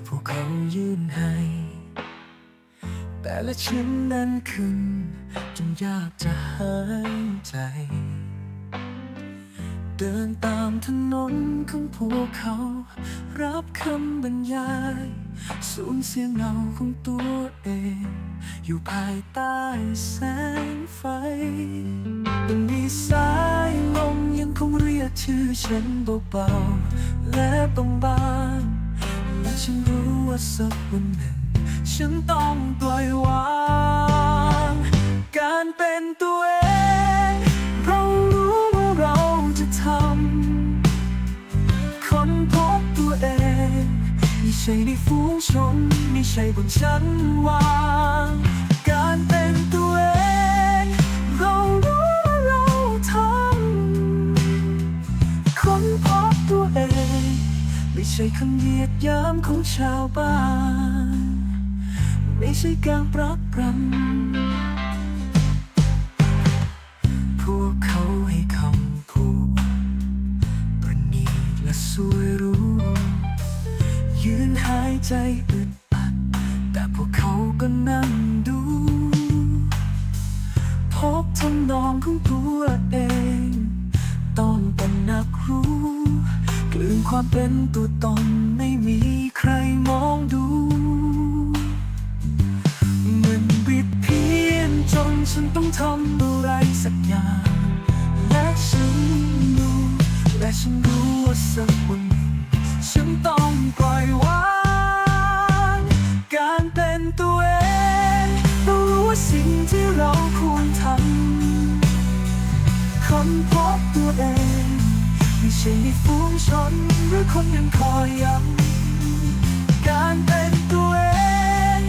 ที่พวกเขายื่นให้ แต่ละชิ้นนั้นขึ้นจนยากจะหายใจ เดินตามถนนของพวกเขา รับคำบรรยายสูญเสียงเงาของตัวเอง อยู่ภายใต้แสงไฟยังมีสายลมยังคงเรียกชื่อฉันเบาๆและบางๆและ ฉันรู้ว่าสักวันหนึ่ง ฉันต้องปล่อยวางการเป็นตัวเองเรารู้ว่าเราจะทำค้นพบตัวเองไม่ใช่ในฝูงชนไม่ใช่บนชั้นวาง ช่คำเหยียดยามของชาวบ้าน ไม่ใช่การปรักปรำพวกเขาให้คำพูดประณีและสวยรู้ ยืนหายใจอึดอัด แต่พวกเขาก็นั่งดู พบทำนองของตัวเอง ต้องเป็นนักรู้ กลืนความเป็นตัวตนไม่มีใครมองดูมันบิดเพี้ยนจนฉันต้องทำอะไรสักอย่างและฉันรู้และฉันรู้ว่าสักวันฉันต้องปล่อยวางการเป็นตัวเองรารู้ว่าสิ่งที่เราควรทำค้นพบตัวเอง ใช่ในฝูงชนหรือคนยังคอยย้ำการเป็นตัวเอง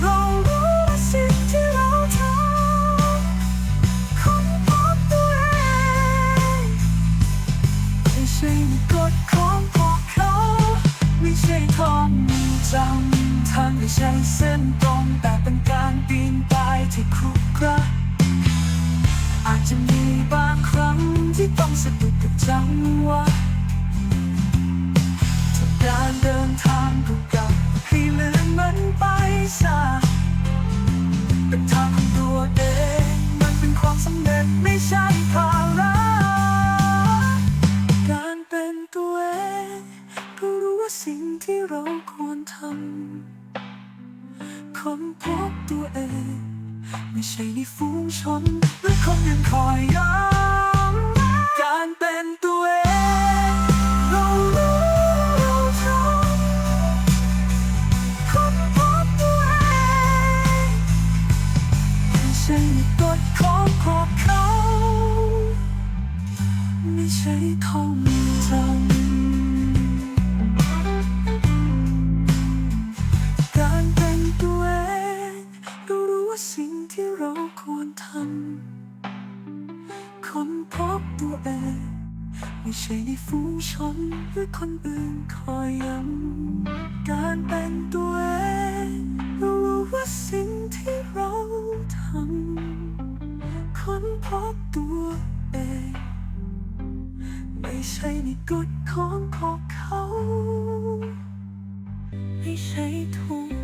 เรารู้ว่าสิ่งที่เราทำคนพบตัวเองไม่ใช่กฎของพวกเขา ไม่ใช่ท่องจำทางไม่ใช่เส้นตรงแต่เป็นการปีนป่ายที่ครุขระ อาจจะมีบางครั้งที่ต้องสะดุดกับจังหวะถ้าการเดินทางก็กลับให้ลืมมันไปซะเป็นทางของตัวเองมันเป็นความสำเร็จไม่ใช่ภาระการเป็นตัวเองก็รู้ว่าสิ่งที่เราควรทำค้นพบตัวเอง ไม่ใช่ในฝูงชนหรือคนยังคอยย้ำการเป็นตัวเองเรารู้เราทำค้นพบตัวเองไม่ใช่ในกฎของพวกเขา ไม่ใช่ท่องจำ ค้นพบตัวเอง ไม่ใช่ในฝูงชนหรือคนอื่นคอยย้ำการเป็นตัวเองรู้ว่าสิ่งที่เราทำค้นพบตัวเอง ไม่ใช่ในกฎของพวกเขา ไม่ใช่ถูก